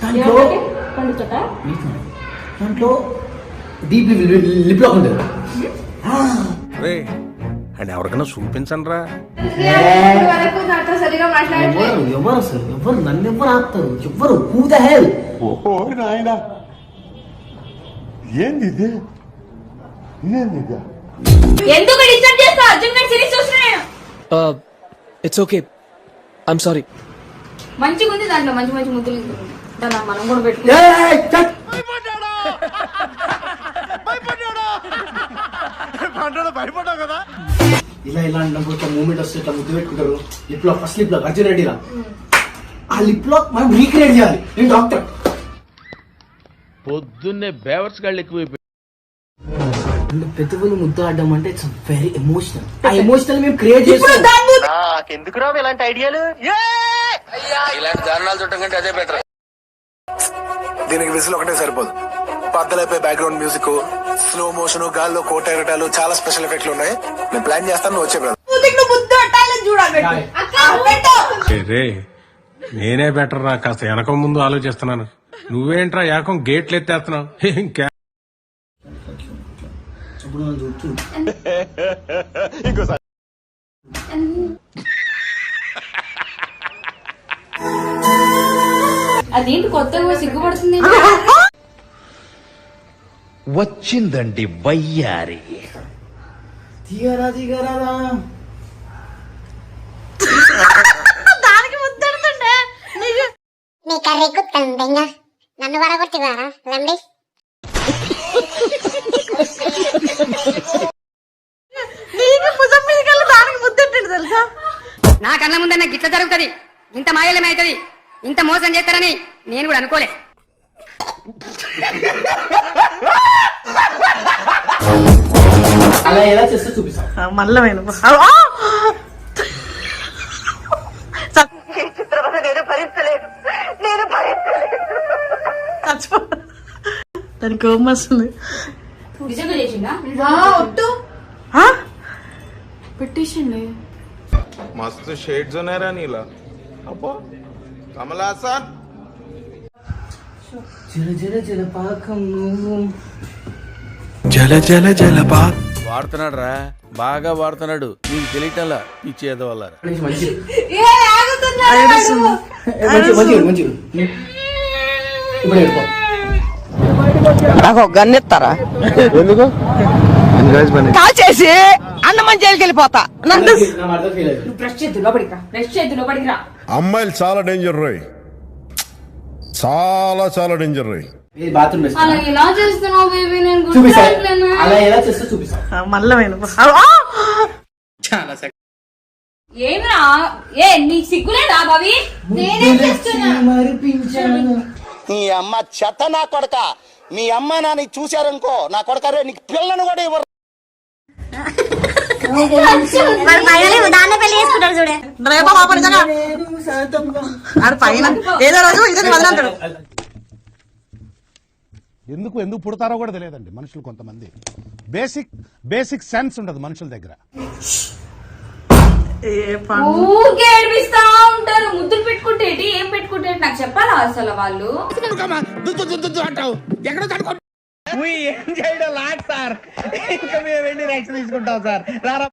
దాంట్లో పండుచట దాంట్లో deep lip lock ఉంటుంది రే అండ్ ఎవరికైనా చూపించండి రా ఎవరు ఎవరు అసలు ఎవరు? నన్ను ఎవరు ఆపుతారు? ఎవరు? హూ ద హెల్ ఓ నాయన. ఏంది ఇది? ఇదేంది ఇది? ఎందుకు డిస్టర్బ్ చేస్తా అర్జున్ గారి సిరీస్ చూస్తున్నాను. ఇట్స్ ఓకే ఐఎమ్ సారీ మంచిగా ఉంది దాంట్లో మంచి మంచి ముద్దులు దాన్ని మనం కూడా పెట్టుకుంటాం ఇలా ఇలా అన్నప్పుడు ఇట్లా మూమెంట్ వస్తే ఇట్లా ముద్దు పెట్టుకుంటారు. Lip lock first lip lock Arjun రెడ్డిలా. ఆ లిప్ లాక్ మనం రీక్రియేట్ చేయాలి. నేను డాక్టర్ పొద్దున్నే బేవర్స్ గాళ్ళు ఎక్కువైపోయి అంటే పెద్దవాళ్ళు ముద్దు ఆడడం అంటే ఇట్స్ వెరీ ఎమోషనల్ ఆ ఎమోషనల్ మేము క్రియేట్ చేస్తాం. ఇలాంటి దారుణాలు చుట్టం కంటే అదే బెటర్ దీనికి విజిల్ ఒకటే సరిపోదు. పద్దలైపోయి బ్యాక్గ్రౌండ్ మ్యూజిక్ స్లో మోషన్ గాల్లో కోట ఎగటాలు చాలా స్పెషల్ ఎఫెక్ట్లు ఉన్నాయి. నేను ప్లాన్ చేస్తాను నువ్వు వచ్చే. రే నేనే బెటర్ రా కాస్త వెనక ముందు ఆలోచిస్తున్నాను. నువ్వేంట్రా ఏకం గేట్లు ఎత్తేస్తున్నావు? క్యా- ఇప్పుడు మనం చూస్తూ అదేంటి కొత్తగా సిగ్గుపడుతుంది? వచ్చిందండి వయ్యారి. తీయరా దిగరా మీ కర్రీ కుత్తంగా నన్ను వడగొట్టివారా? నా కళ్ళ ముందే నాకు గిట్ల జరుగుతుంది. ఇంత మాయలమే అవుతుంది ఇంత మోసం చేస్తారని నేను కూడా అనుకోలే. అలా ఎలా చేస్తే చూపిస్తాం. దానికి కోపం వస్తుంది. మస్తు షేడ్స్ ఉన్నాయరా నీలా. అబ్బో. కమలాసన్ జల జల జల జల జలపా వాడుతున్నాడు రా బాగా వాడుతున్నాడు. నీకు తెలియటంలా ఈ ఏదో వల్ల నాకు ఒక గన్ ఇస్తారా? కాల్ చేసి అన్నమని జైలుకి వెళ్ళిపోతా. నన్ను అమ్మాయిలు చాలా డేంజర్ రోయ్. చాలా చాలా డేంజర్ రోయ్. ఇది బాత్రూమ్ వేస్తా అలా ఎలా చేస్తున్నావు బేబీ నేను చూపిస్తా. గుర్తుపట్టలేనా? అలా ఎలా చేస్తే చూపిస్తా. మల్లమైన ఏమిరా? ఏ నీకు సిగ్గులేదా భవి నేనేం చేస్తున్నా? మరిపించాను నీ అమ్మ చెత్త నా కొడక. మీ అమ్మ నాన్న చూశారనుకో నా కొడక రే నీకు పిల్లను కూడా ఇవ్వరు. ఎందుకు ఎందుకు పుడతారో కూడా తెలియదండి మనుషులు కొంతమంది. బేసిక్ బేసిక్ సెన్స్ ఉండదు మనుషుల దగ్గర. ఊరికే ఏడిపిస్తా ఉంటారు ముద్దులు పెట్టుకుంటే ఏంటి, ఏం పెట్టుకుంటే? నాకు చెప్పాలా అసలు వాళ్ళు? ఏం చేయడం లాట్ సార్? ఇంకా మేము వెళ్ళి తీసుకుంటాం సార్? రారా.